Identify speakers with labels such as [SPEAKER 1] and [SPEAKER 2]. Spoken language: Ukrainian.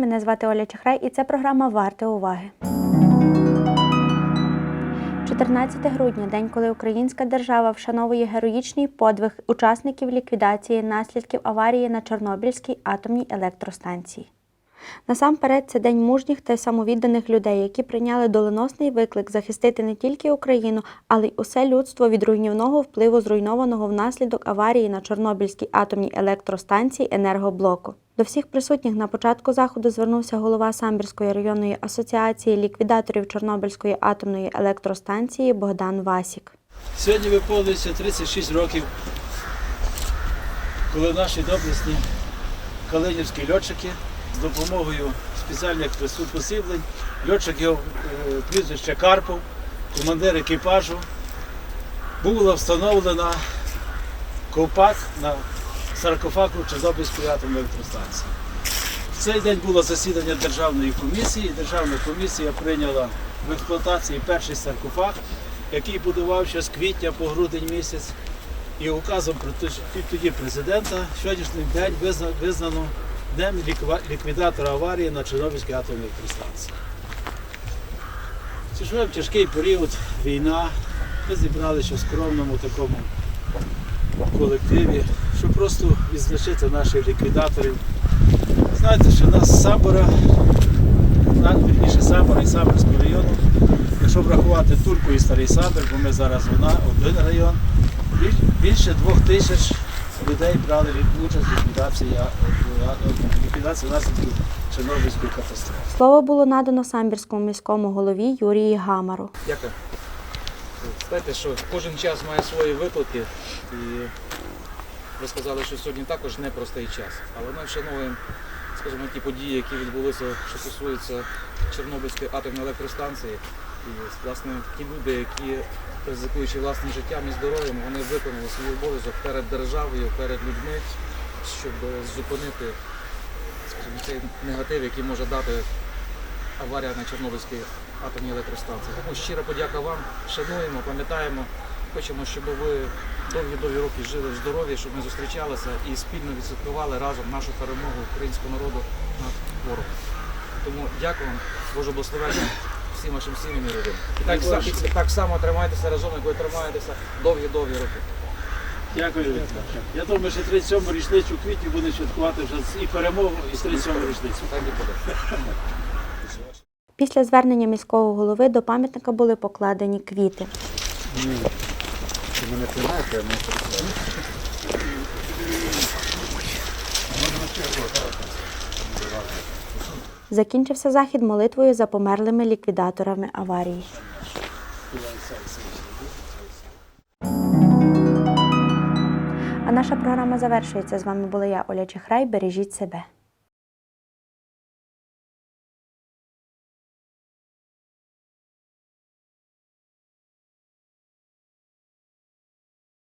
[SPEAKER 1] Мене звати Оля Чехрай і це програма Варте уваги. 14 грудня день, коли українська держава вшановує героїчний подвиг учасників ліквідації наслідків аварії на Чорнобильській атомній електростанції. Насамперед, це день мужніх та самовідданих людей, які прийняли доленосний виклик захистити не тільки Україну, але й усе людство від руйнівного впливу зруйнованого внаслідок аварії на Чорнобильській атомній електростанції енергоблоку. До всіх присутніх на початку заходу звернувся голова Самбірської районної асоціації ліквідаторів Чорнобильської атомної електростанції Богдан Васік.
[SPEAKER 2] Сьогодні виповнюється 36 років, коли наші доблесні калинівські льотчики з допомогою спеціальних посиблень, льотчик його е, прізвище Карпов, командир екіпажу, була встановлена ковпак на саркофагу Чорнобильської атомної електростанції. В цей день було засідання державної комісії. Державна комісія прийняла в експлуатації перший саркофаг, який будувався з квітня по грудень місяць. І указом тоді президента сьогоднішній день визнано днем ліквідатора аварії на Чорнобильській атомній електростанції. Це тяжкий період, війна. Ми зібралися в скромному такому колективі, щоб просто відзначити наших ліквідаторів. Знаєте, що у нас з на- вірніше Самбора і Самборського району, якщо врахувати Турку і Старий Самбір, бо ми зараз вона, один район, більше двох тисяч людей брали участь в ліквідації, ліквідації наслідків Чорнобильської катастрофи.
[SPEAKER 1] Слово було надано самбірському міському голові Юрії Гамару.
[SPEAKER 3] Дякую. Знаєте, що кожен час має свої виклики, і ви сказали, що сьогодні також непростий час. Але ми вшановуємо, скажімо, ті події, які відбулися, що стосуються Чорнобильської атомної електростанції. І власне ті люди, які ризикуючи власним життям і здоров'ям, вони виконали свій обов'язок перед державою, перед людьми, щоб зупинити скажімо, цей негатив, який може дати аварія на Чорнобильській атомній електростанції. Тому щира подяка вам, шануємо, пам'ятаємо. Хочемо, щоб ви довгі-довгі роки жили в здоров'ї, щоб ми зустрічалися і спільно відсвяткували разом нашу перемогу українського народу над ворогом. Тому дякую вам, Боже благословення всім вашим сім'ям і родинам. І так, са- і так само тримайтеся разом, як ви тримаєтеся довгі-довгі роки.
[SPEAKER 2] Дякую. Я думаю, що 37 річницю у квітні буде святкувати вже і перемогу, і 37 річницю.
[SPEAKER 3] Так і буде.
[SPEAKER 1] Після звернення міського голови до пам'ятника були покладені квіти. Закінчився захід молитвою за померлими ліквідаторами аварії. А наша програма завершується. З вами була я, Оля Чехрай. Бережіть себе.